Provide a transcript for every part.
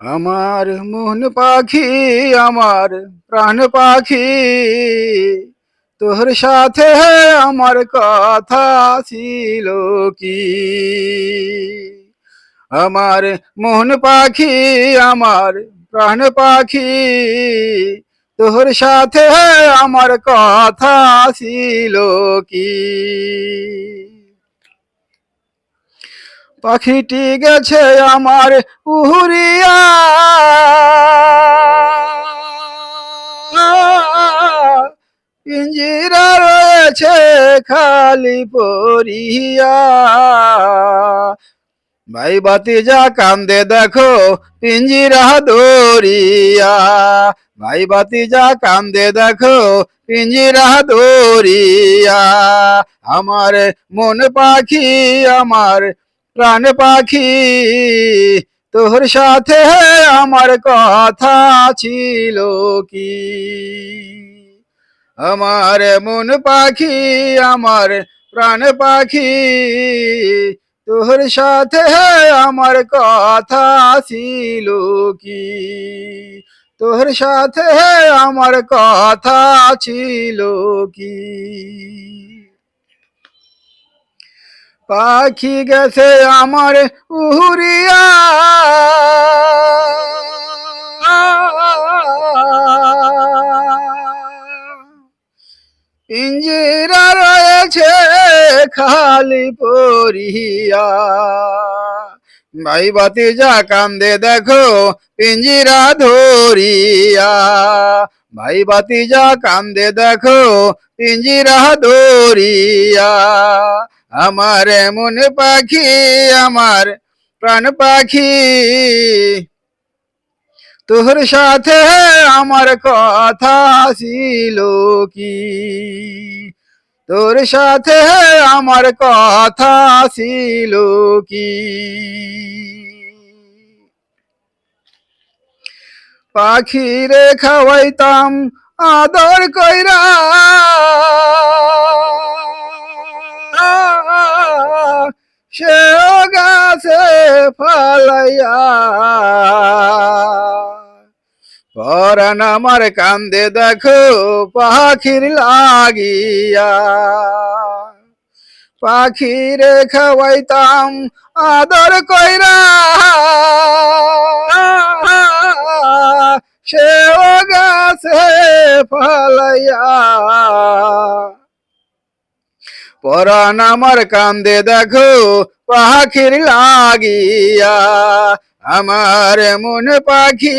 আমার মন পাখি, আমার প্রাণ পাখি। তোর সাথে আমার কথা ছিল কি? আমার মোহন পাখি, আমার প্রাণ পাখি। তোর সাথে আমার কথা ছিল কি? পাখিটি গেছে আমার উহুরিয়া খালি পরিয়া ভাই বাতি যা কান্দে দেখো, পিঞ্জিরা দরিয়া ভাই বাতি যা কান্দে দেখো, পিঞ্জিরা দরিয়া আমার মন পাখি, আমার প্রাণ পাখি, তোর সাথে আমার কথা ছিল কি? আমার মন পাখি, আমার প্রাণ পাখি। তোর সাথে আমার কথা ছিল কি? তোর সাথে আমার কথা ছিল কি? পাখি গেছে আমার উহুরিয়া। খালি পরিয়া ভাই বাতি যা কান্দে দেখো, পিঞ্জিরা ধরিয়া। ভাই বাতি যা কান্দে দেখো, পিঞ্জিরা ধরিয়া। আমার মন পাখি, আমার প্রাণ পাখি। তোর সাথে আমার কথা ছিল কি? তোর সাথে আমার কথা ছিল কি? পাখি রে খাওয়াইতাম আদর কইরা। সেও গাছে ফালাইয়া পরান আমার কান্দে দেখো, পাখির লাগিয়া। পাখিরে খাওয়াইতাম আদর কইরা। সেও গাছে ফালাইয়া। পরান আমার কান্দে দেখো, পাখির লাগিয়া। আমার মন পাখি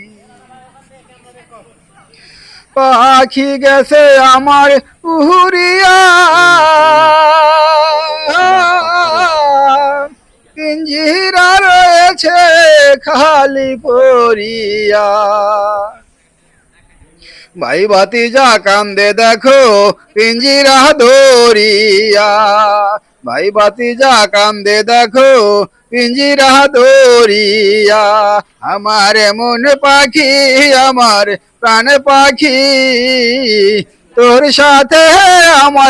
পাখি গেছে আমার উহুরিয়া। পিঞ্জিরা রয়েছে খালি পরিয়া ভাই বাতি যা কান্দে দেখো পিঞ্জিরা দরিয়া ভাই বাতি যা কান্দে দেখো পিঞ্জিরা দরিয়া আমার মন পাখি আমার প্রাণ পাখি তোর সাথে আমার